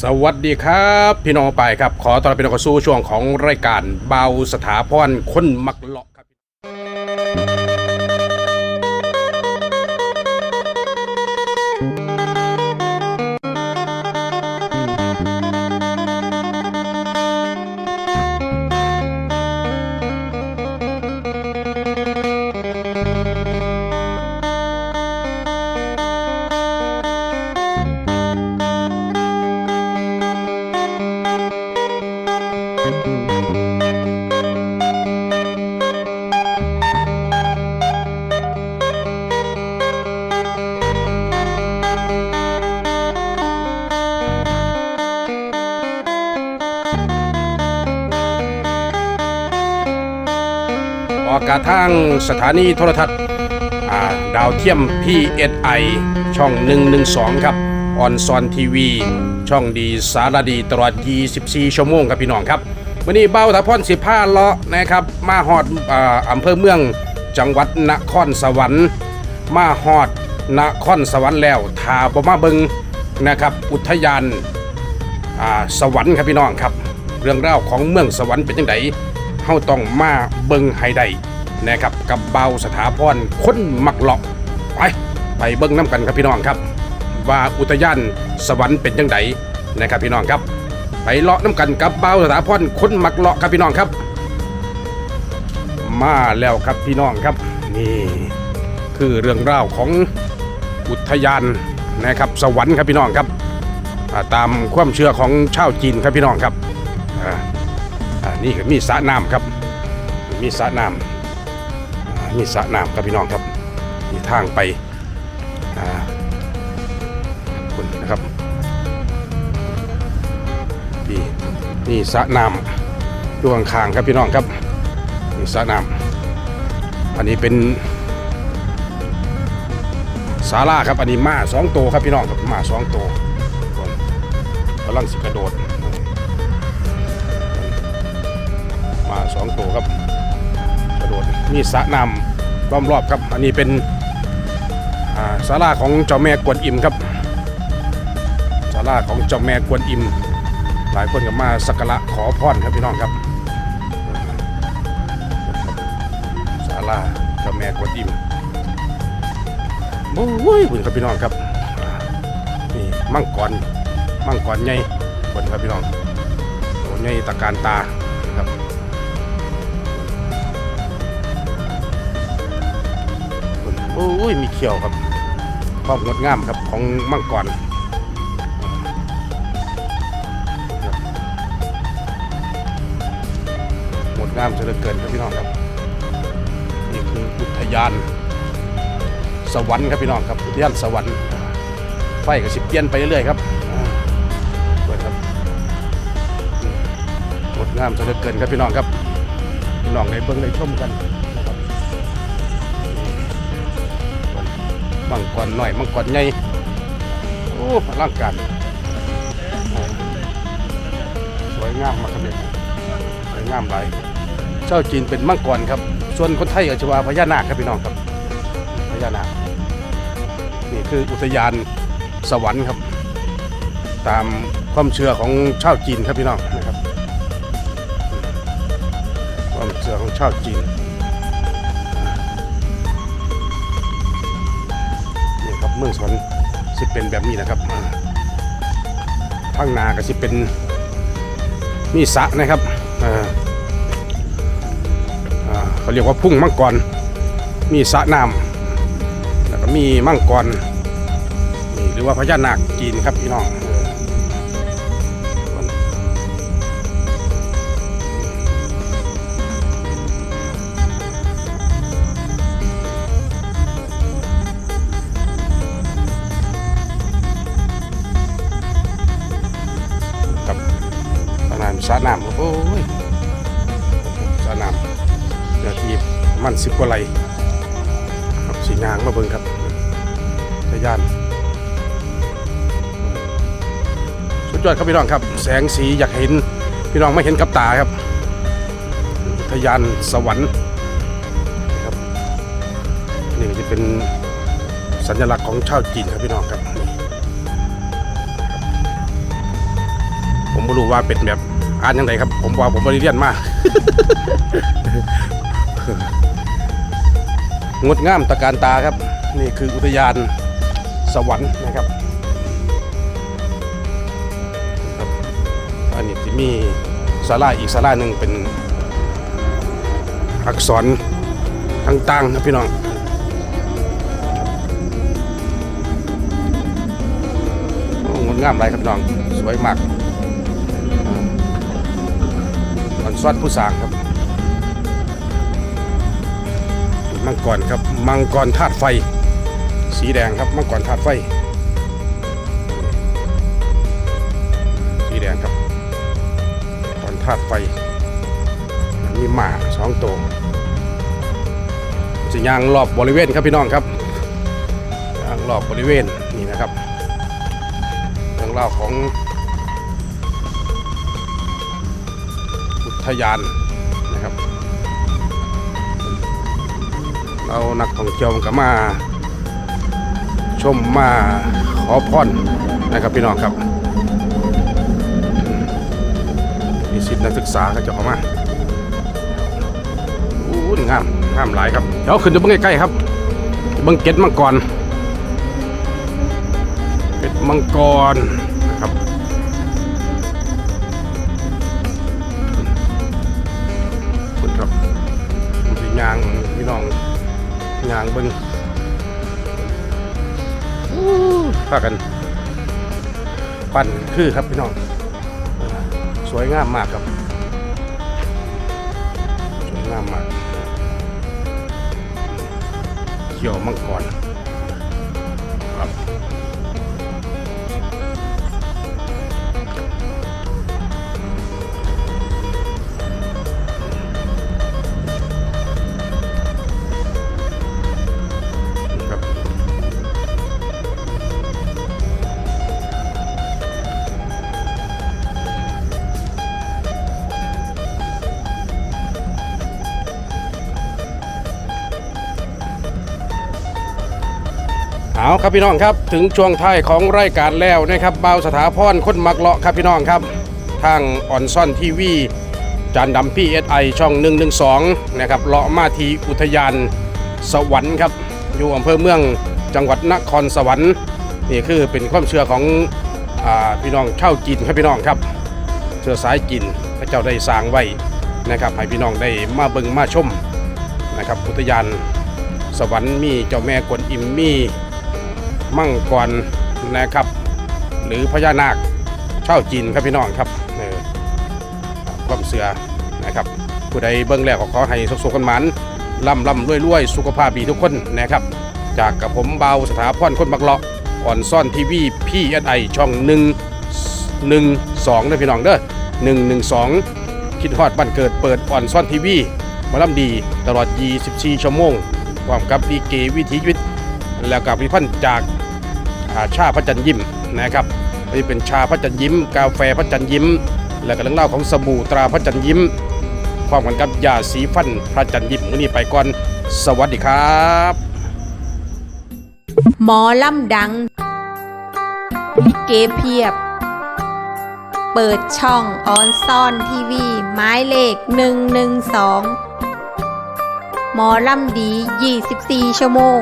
สวัสดีครับพี่น้องไปครับ ขอต้อนรับพี่น้องเข้าสู่ช่วงของรายการเบาสถาพรคนมักเลาะ ออกอากาศทางสถานีโทรทัศน์ดาวเทียม PSI ช่อง 112 ครับ ออนซอนทีวี ช่องดีสารดีตลอด 24 ชั่วโมงครับพี่น้องครับวันนี้เบ้าถาพรสิบผ้าเลาะนะครับ มาฮอดออำเภอเมืองจังหวัดนครสวรรค์ มาฮอดนครสวรรค์แล้วทาบมาบิงนะครับอุทยานสวรรค์ครับพี่น้องครับ เรื่องเล่าของเมืองสวรรค์เป็นยังไง เฮาต้องมาเบิงให้ได้นะครับกับเบาสถาพรคนมักเลาะไปไปเบิงน้ำกันครับพี่น้องครับ ว่าอุทยานสวรรค์เป็นยังไงนะครับพี่น้องครับ ไปเลาะน้ำกันกับเบาสถาพรคนมักเลาะครับพี่น้องครับ มาแล้วครับพี่น้องครับนี่คือเรื่องราวของอุทยานนะครับสวรรค์ครับพี่น้องครับ ตามความเชื่อของชาวจีนครับพี่น้องครับ นี่ก็มีสระน้ำครับ มีสระน้ำอ่ามีสระน้ำครับพี่น้องครับมีทางไปคุณนะครับพี่นี่สระน้ำดวงคางๆครับพี่น้องครับนี่สระน้ำอันนี้เป็นศาลาครับอันนี้มาสองตัวครับพี่น้องครับมาสองตัวกำลังสิกระโดด มาสองตัวครับกระโดดมีสระน้ำล้อมรอบครับ อันนี้เป็นศาลาของเจ้าแม่กวนอิมครับศาลาของเจ้าแม่กวนอิม หลายคนก็มาสักการะขอพรครับพี่น้องครับศาลาเจ้าแม่กวนอิมโอ้ยคุณครับพี่น้องครับนี่มังกรมังกรใหญ่คนครับพี่น้องโอ้ใหญ่ตะการตา อ้ยมีเขียวครับความงดงามครับของมังกรงดงามเสียเหลือเกินครับพี่น้องครับนี่คืออุทยาน สวรรค์ครับพี่น้องครับอุทยานสวรรค์ไฟก็สิเปลี่ยนไปเรื่อยๆครับสวยครับงดงามซะเหลือเกินครับพี่น้องครับพี่น้องในเบิ้งในชมกัน มังกรหน่อยมังกรใหญ่โอ้พลังการสวยงามมากครับเนี่ยสวยงามหลายเจ้าจีนเป็นมังกรครับ ส่วนคนไทยก็จะว่าพญานาคครับพี่น้องครับพญานาคนี่คืออุทยานสวรรค์ครับ ตามความเชื่อของชาวจีนครับพี่น้องนะครับ ความเชื่อของชาวจีน มืองสวนสิเป็นแบบนี้นะครับอ่าทางนาก็สิเป็นมีสะนะครับเขาเรียกว่าพุ่งมังกร มีสะน้ำแล้วก็มีมังกรหรือว่าพญานาคจีนครับพี่น้อง มันสิบกว่าไรครับสีนางมาเบิ่งครับทะยานสุดยอดครับพี่น้องครับ แสงสีอยากเห็นพี่น้องไม่เห็นกับตาครับอุทยานสวรรค์ครับนี่จะเป็นสัญลักษณ์ของชาวจีนครับพี่น้องครับนี่ครับบ่รู้ว่าเป็นแบบอ่านยังไงครับ ผมว่าผมบริเรียนมา งดงามตะการตาครับ นี่คืออุทยานสวรรค์นะครับอันนี้ที่มีศาลาอีกศาลาหนึ่งเป็นอักษรต่างๆนะพี่น้องงดงามหลายครับพี่น้อง สวยมากอ่อนซ้อนผู้สางครับ มังกรครับมังกรธาตุไฟ สีแดงครับมังกรธาตุไฟ สีแดงครับมังกรธาตุไฟมีหมาสองตัวจะยางรอบบริเวณครับพี่น้องครับยางรอบบริเวณนี่นะครับเรื่องเล่าวของอุทยาน เรานักท่องเที่ยวก็มา ชมมาขอพรนะครับพี่น้องครับมีสิทธินักศึกษาก็จะเข้ามาอู้นี่งามงามหลายครับเดี๋ยวขึ้นไปเบิ่งใกล้ๆครับเบิ่งเก็ดมังกรเป็ดมังกรนะครับคุณครับผมสิยางพี่น้อง ยางเบิ้งอู้พากัน ปั่นคือครับพี่น้อง สวยงามมากครับ สวยงามมากเขียวมังกร ครับพี่น้องครับ ถึงช่วงท้ายของรายการแล้วนะครับเบาสถาพรคนมักเลาะครับพี่น้องครับ ทางออนซ่อนทีวีจานดำพีเอสไอช่อง 112 นะครับเลาะมาทีอุทยานสวรรค์ครับ อยู่อำเภอเมืองจังหวัดนครสวรรค์นี่คือเป็นความเชื่อของอาพี่น้องเช่าวจีนครับพี่น้องครับเชื้อสายจีนพระเจ้าได้สร้างไว้นะครับให้พี่น้องได้มาเบิงมาชมนะครับอุทยานสวรรค์มีเจ้าแม่กวนอิมมี มั่งกรนะครับ หรือพญานาคเช่าจีนครับพี่น้องครับความเสือนะครับ ผู้ใดเบิ่งแล้วก็ขอให้สุขๆกันหมันล่ำล่ำรวยรวยสุขภาพดีทุกคนนะครับ จากกับผมเบาสถาพรคนบักเลาะอ่อนซ่อนทีวีพี่เอสไอช่องหนึ่งหนึ่งสองนะพี่น้องเด้อหนึ่งหนึ่งสองคิดฮอดบ้านเกิดเปิดอ่อนซ่อนทีวีมาล่ำดีตลอด 24 ชั่วโมงพร้อมกับดีเกวิถีชีวิต แล้วกับพิพันธ์จาก ชาพระจันทร์ยิ้มนะครับนนี้เป็นชาพระจันทร์ยิ้ม กาแฟพระจันทร์ยิ้ม และก็เรื่องเล่าของสบู่ตราพระจันทร์ยิ้มพร้อมกันกับยาสีฟันพระจันทร์ยิ้มนี้ไปก่อน สวัสดีครับ หมอลำดัง เกเพียบ เปิดช่องออนซ่อนทีวีหมายเลข 112 หมอลำดี 24 ชั่วโมง